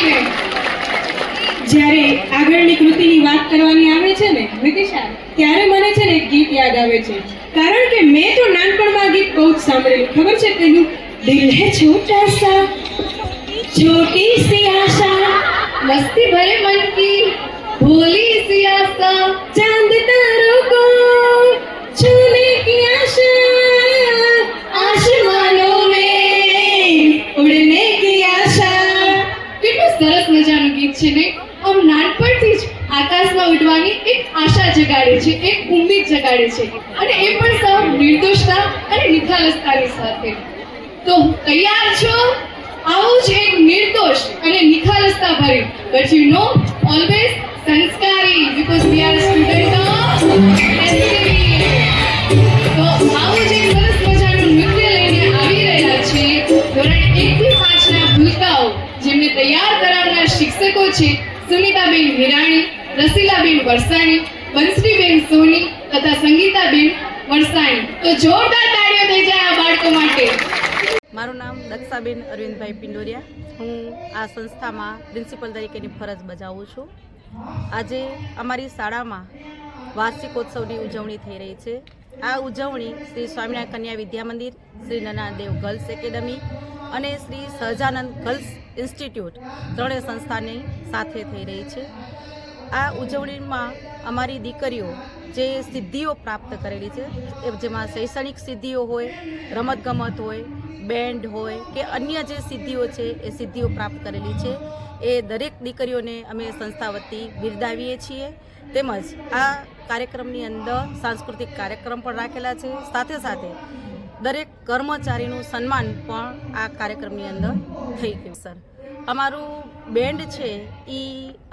દીકરીને જ્યારે આગળની કૃતિની વાત કરવાની આવે છે ને વિદિશા ત્યારે મને છે ને એક ગીત યાદ આવે છે કારણ કે મેં તો નાનપણમાં આ ગીત બહુ જ સાંભળેલું ખબર છે પેલું દિલ હે છોટા સા छोटी सी आशा मस्ती भरे मन की भोली सी आशा चांद तारों મજાનું ગીત છે ને, આમ નાનપણથી જ આકાશમાં ઉડવાની એક આશા જગાડે છે, એક ઉમ્મીદ જગાડે છે. અને એ પણ સૌ નિર્દોષતા અને નિખાલસતાની સાથે. તો તૈયાર છો, આવું જ એક નિર્દોષ અને નિખાલસતા ભર્યું બટ યુ નો ઓલવેઝ સંસ્કારી because we are student of શિક્ષકો છે સુનિતાબેન હિરાણી રસીલાબેન વરસાણી બંસરીબેન સોની તથા સંગીતાબેન વરસાણી. તો જોરદાર તાળીઓ થઈ જાય આ બાળકો માટે. મારું નામ દક્ષાબેન અરવિંદભાઈ પિંડોરિયા. હું આ સંસ્થામાં પ્રિન્સિપલ તરીકેની ફરજ બજાવું છું. આજે અમારી શાળામાં વાર્ષિકોત્સવની ઉજવણી થઈ રહી છે. આ ઉજવણી શ્રી સ્વામિનારાયણ કન્યા વિદ્યા મંદિર, શ્રી નનાદેવ ગર્લ્સ એકેડમી અને શ્રી સહજાનંદ ગર્લ્સ ઇન્સ્ટિટ્યૂટ ત્રણેય સંસ્થાની સાથે થઈ રહી છે. આ ઉજવણીમાં અમારી દીકરીઓ જે સિદ્ધિઓ પ્રાપ્ત કરેલી છે, એ જેમાં શૈક્ષણિક સિદ્ધિઓ હોય, રમતગમત હોય, બેન્ડ હોય કે અન્ય જે સિદ્ધિઓ છે, એ સિદ્ધિઓ પ્રાપ્ત કરેલી છે, એ દરેક દીકરીઓને અમે સંસ્થા વતી બિરદાવીએ છીએ. તેમજ આ કાર્યક્રમની અંદર સાંસ્કૃતિક કાર્યક્રમ પણ રાખેલા છે. સાથે સાથે દરેક કર્મચારીનું સન્માન પણ આ કાર્યક્રમની અંદર થઈ ગયું, સર. અમારું બેન્ડ છે એ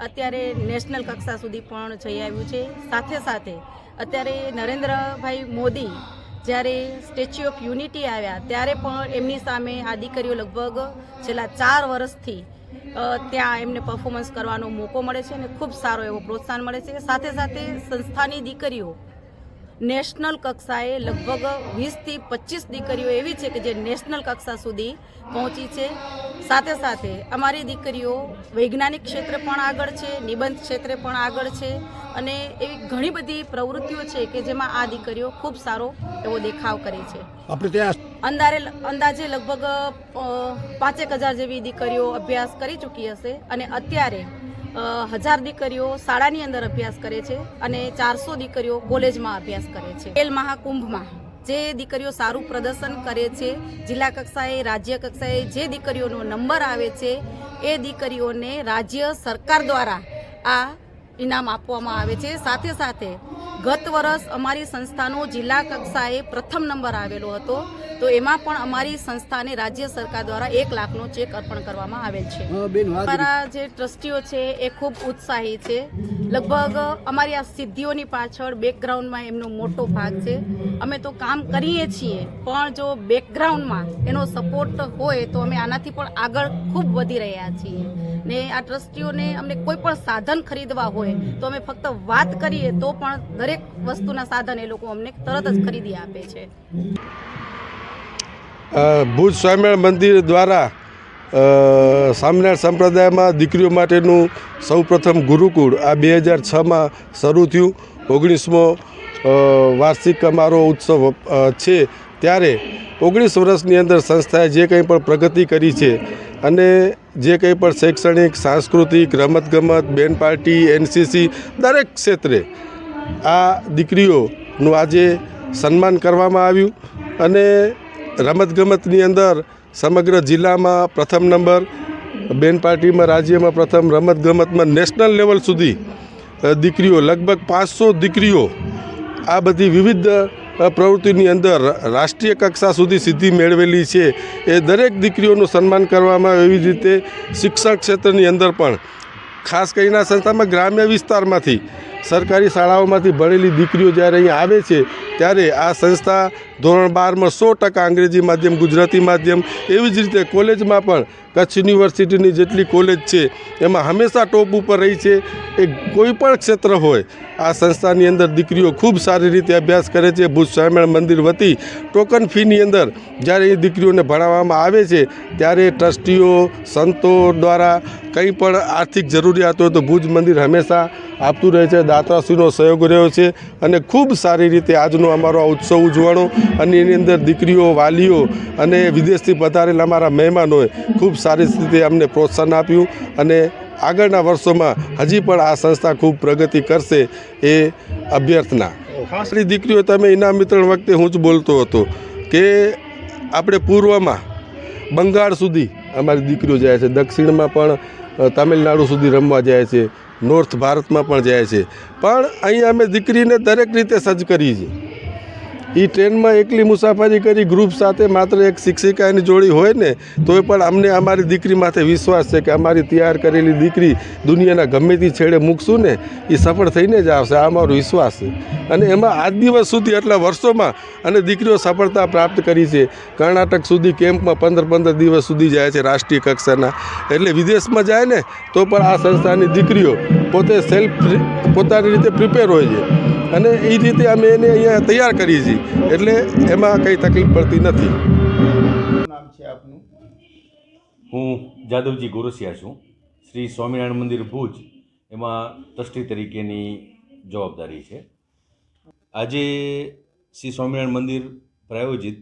અત્યારે નેશનલ કક્ષા સુધી પણ જઈ આવ્યું છે. સાથે સાથે અત્યારે નરેન્દ્રભાઈ મોદી જ્યારે સ્ટેચ્યુ ઓફ યુનિટી આવ્યા, ત્યારે પણ એમની સામે આ દીકરીઓ લગભગ છેલ્લા ચાર વર્ષથી ત્યાં એમને પરફોર્મન્સ કરવાનો મોકો મળે છે અને ખૂબ સારો એવો પ્રોત્સાહન મળે છે. સાથે સાથે સંસ્થાની દીકરીઓ નેશનલ કક્ષાએ લગભગ વીસથી પચીસ દીકરીઓ એવી છે કે જે નેશનલ કક્ષા સુધી પહોંચી છે. સાથે સાથે અમારી દીકરીઓ વૈજ્ઞાનિક ક્ષેત્રે પણ આગળ છે નિબંધ ક્ષેત્રે પણ આગળ છે અને એવી ઘણી બધી પ્રવૃત્તિઓ છે કે જેમાં આ દીકરીઓ ખૂબ સારો એવો દેખાવ કરે છે. આપણે ત્યાં અંદારે અંદાજે લગભગ પાંચેક હજાર જેવી દીકરીઓ અભ્યાસ કરી ચૂકી હશે અને અત્યારે હજાર દીકરીઓ શાળાની અંદર અભ્યાસ કરે છે અને ચારસો દીકરીઓ કોલેજમાં અભ્યાસ કરે છે. ખેલ મહાકુંભમાં જે દીકરીઓ સારું પ્રદર્શન કરે છે, જિલ્લા કક્ષાએ, રાજ્ય કક્ષાએ જે દીકરીઓનો નંબર આવે છે, એ દીકરીઓને રાજ્ય સરકાર દ્વારા આ ઇનામ આપવામાં આવે છે. સાથે સાથે ગત વર્ષ અમારી સંસ્થાનો જિલ્લા કક્ષાએ પ્રથમ નંબર આવેલો હતો. તો એમાં પણ અમારી સંસ્થાને રાજ્ય સરકાર દ્વારા એક લાખનો ચેક અર્પણ કરવામાં આવેલ છે. અમારા જે ટ્રસ્ટીઓ છે એ ખૂબ ઉત્સાહી છે. લગભગ અમારી આ સિદ્ધિઓની પાછળ બેકગ્રાઉન્ડમાં એમનો મોટો ભાગ છે. અમે તો કામ કરીએ છીએ પણ જો બેકગ્રાઉન્ડમાં એનો સપોર્ટ હોય તો અમે આનાથી પણ આગળ ખૂબ વધી રહ્યા છીએ. ને આ ટ્રસ્ટીઓને અમને કોઈ પણ સાધન ખરીદવા હોય તો અમે ફક્ત વાત કરીએ તો પણ દરેક વસ્તુના સાધન એ લોકો અમને તરત જ ખરીદી આપે છે. ભુજ સ્વામિનારાયણ મંદિર દ્વારા સ્વામિનારાયણ સંપ્રદાયમાં દીકરીઓ માટેનું સૌપ્રથમ ગુરુકુળ આ બે હજાર છમાં શરૂ થયું. ઓગણીસમો વાર્ષિક અમારો ઉત્સવ છે. ત્યારે ઓગણીસ વર્ષની અંદર સંસ્થાએ જે કંઈ પણ પ્રગતિ કરી છે અને જે કંઈ પણ શૈક્ષણિક, સાંસ્કૃતિક, રમતગમત બેન પાર્ટી એનસીસી દરેક ક્ષેત્રે આ દીકરીઓનું આજે સન્માન કરવામાં આવ્યું અને રમતગમતની અંદર સમગ્ર જિલ્લામાં પ્રથમ નંબર, બેન પાર્ટીમાં રાજ્યમાં પ્રથમ, રમતગમતમાં નેશનલ લેવલ સુધી દીકરીઓ, લગભગ પાંચસો દીકરીઓ આ બધી વિવિધ પ્રવૃત્તિની અંદર રાષ્ટ્રીય કક્ષા સુધી સિદ્ધિ મેળવેલી છે. એ દરેક દીકરીઓનું સન્માન કરવામાં એવી રીતે શિક્ષણ ક્ષેત્રની અંદર પણ, ખાસ કરીને સંસ્થામાં ગ્રામ્ય વિસ્તારમાંથી સરકારી શાળાઓમાંથી ભણેલી દીકરીઓ જ્યારે અહીંયા આવે છે, ત્યારે આ સંસ્થા ધોરણ બારમાં સો ટકા અંગ્રેજી માધ્યમ, ગુજરાતી માધ્યમ, એવી જ રીતે કોલેજમાં પણ કચ્છ યુનિવર્સિટીની જેટલી કોલેજ છે, એમાં હંમેશા ટોપ ઉપર રહી છે. એ કોઈ પણ ક્ષેત્ર હોય, આ સંસ્થાની અંદર દીકરીઓ ખૂબ સારી રીતે અભ્યાસ કરે છે. ભુજ સ્વામિનારાયણ મંદિર વતી ટોકન ફીની અંદર જ્યારે એ દીકરીઓને ભણાવવામાં આવે છે, ત્યારે ટ્રસ્ટીઓ, સંતો દ્વારા કંઈ પણ આર્થિક જરૂરિયાત હોય તો ભુજ મંદિર હંમેશા આપતું રહે છે. દાતાશ્રીનો સહયોગ રહ્યો છે અને ખૂબ સારી રીતે આજનો અમારો આ ઉત્સવ ઉજવાણો અને એની અંદર દીકરીઓ, વાલીઓ અને વિદેશથી પધારેલા અમારા મહેમાનોએ ખૂબ સારી રીતે અમને પ્રોત્સાહન આપ્યું અને આગળના વર્ષોમાં હજી પણ આ સંસ્થા ખૂબ પ્રગતિ કરશે એ અભ્યર્થના. ખાસરી દીકરીઓ, તમે ઇનામ વિતરણ વખતે હું જ બોલતો હતો કે આપણે પૂર્વમાં બંગાળ સુધી અમારી દીકરીઓ જાય છે, દક્ષિણમાં પણ તામિલનાડુ સુધી રમવા જાય છે, નોર્થ ભારતમાં પણ જાય છે. પણ અહીં અમે દીકરીને દરેક રીતે સજ્જ કરી છે એ ટ્રેનમાં એકલી મુસાફરી કરી ગ્રુપ સાથે માત્ર એક શિક્ષિકાની જોડી હોય ને, તોય પણ અમને અમારી દીકરી માથે વિશ્વાસ છે કે અમારી તૈયાર કરેલી દીકરી દુનિયાના ગમે તે છેડે મૂકશું ને એ સફળ થઈને જ આવશે. આ અમારો વિશ્વાસ છે. અને એમાં આજ દિવસ સુધી એટલા વર્ષોમાં અને દીકરીઓ સફળતા પ્રાપ્ત કરી છે. કર્ણાટક સુધી કેમ્પમાં પંદર પંદર દિવસ સુધી જાય છે રાષ્ટ્રીય કક્ષાના. એટલે વિદેશમાં જાય ને, તો પણ આ સંસ્થાની દીકરીઓ પોતે સેલ્ફ પોતાની રીતે પ્રિપેર હોય છે. અને એ રીતે અમે એને અહીંયા તૈયાર કરીએ છીએ. એટલે એમાં કંઈ તકલીફ પડતી નથી. નામ છે આપનું? હું જાદવજી ગોરસિયા છું. શ્રી સ્વામિનારાયણ મંદિર ભુજ. એમાં ટ્રસ્ટી તરીકેની જવાબદારી છે. આજે શ્રી સ્વામિનારાયણ મંદિર પ્રાયોજિત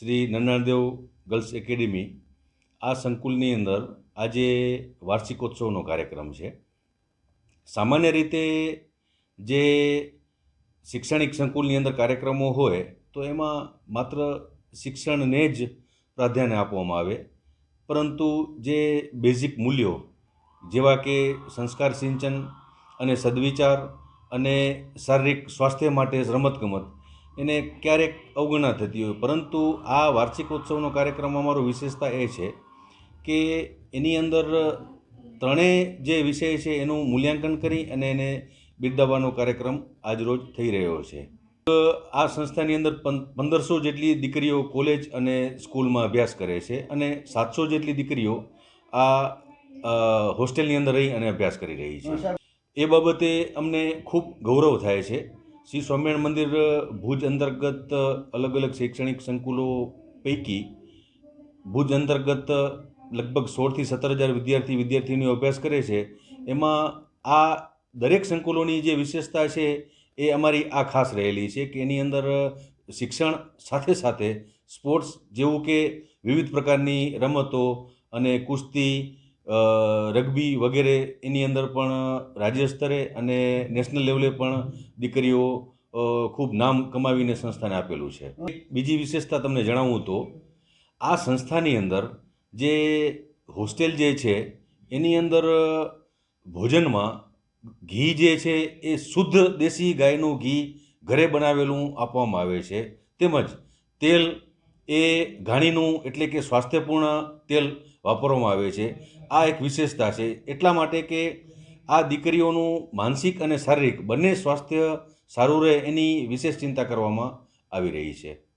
શ્રી નરનાળદેવ ગર્લ્સ એકેડેમી. આ સંકુલની અંદર આજે વાર્ષિકોત્સવનો કાર્યક્રમ છે. સામાન્ય રીતે જે શૈક્ષણિક સંકુલની અંદર કાર્યક્રમો હોય, તો એમાં માત્ર શિક્ષણને જ પ્રાધાન્ય આપવામાં આવે. પરંતુ જે બેઝિક મૂલ્યો, જેવા કે સંસ્કાર સિંચન અને સદવિચાર અને શારીરિક સ્વાસ્થ્ય માટે રમતગમત, એને ક્યારેક અવગણના થતી હોય. પરંતુ આ વાર્ષિકોત્સવનો કાર્યક્રમ અમારો વિશેષતા એ છે કે એની અંદર ત્રણેય જે વિષય છે એનું મૂલ્યાંકન કરી અને એને બિરદાવવાનો કાર્યક્રમ આજરોજ થઈ રહ્યો છે. આ સંસ્થાની અંદર પંદરસો જેટલી દીકરીઓ કોલેજ અને સ્કૂલમાં અભ્યાસ કરે છે અને સાતસો જેટલી દીકરીઓ આ હોસ્ટેલની અંદર રહી અને અભ્યાસ કરી રહી છે. એ બાબતે અમને ખૂબ ગૌરવ થાય છે. શ્રી સ્વામિનારાયણ મંદિર ભુજ અંતર્ગત અલગ અલગ શૈક્ષણિક સંકુલો પૈકી ભુજ અંતર્ગત લગભગ સોળથી સત્તર હજાર વિદ્યાર્થી વિદ્યાર્થીનીઓ અભ્યાસ કરે છે. એમાં આ દરેક સંકુલોની જે વિશેષતા છે એ અમારી આ ખાસ રહેલી છે કે એની અંદર શિક્ષણ સાથે સાથે સ્પોર્ટ્સ જેવું કે વિવિધ પ્રકારની રમતો અને કુસ્તી રગ્બી વગેરે એની અંદર પણ રાજ્ય સ્તરે અને નેશનલ લેવલે પણ દીકરીઓ ખૂબ નામ કમાવીને સંસ્થાને આપેલું છે. બીજી વિશેષતા તમને જણાવું તો, આ સંસ્થાની અંદર જે હોસ્ટેલ જે છે એની અંદર ભોજનમાં ઘી જે છે એ શુદ્ધ દેશી ગાયનું ઘી ઘરે બનાવેલું આપવામાં આવે છે. તેમજ તેલ એ ઘાણીનું એટલે કે સ્વાસ્થ્યપૂર્ણ તેલ વાપરવામાં આવે છે. આ એક વિશેષતા છે. એટલા માટે કે આ દીકરીઓનું માનસિક અને શારીરિક બંને સ્વાસ્થ્ય સારું રહે એની વિશેષ ચિંતા કરવામાં આવી રહી છે.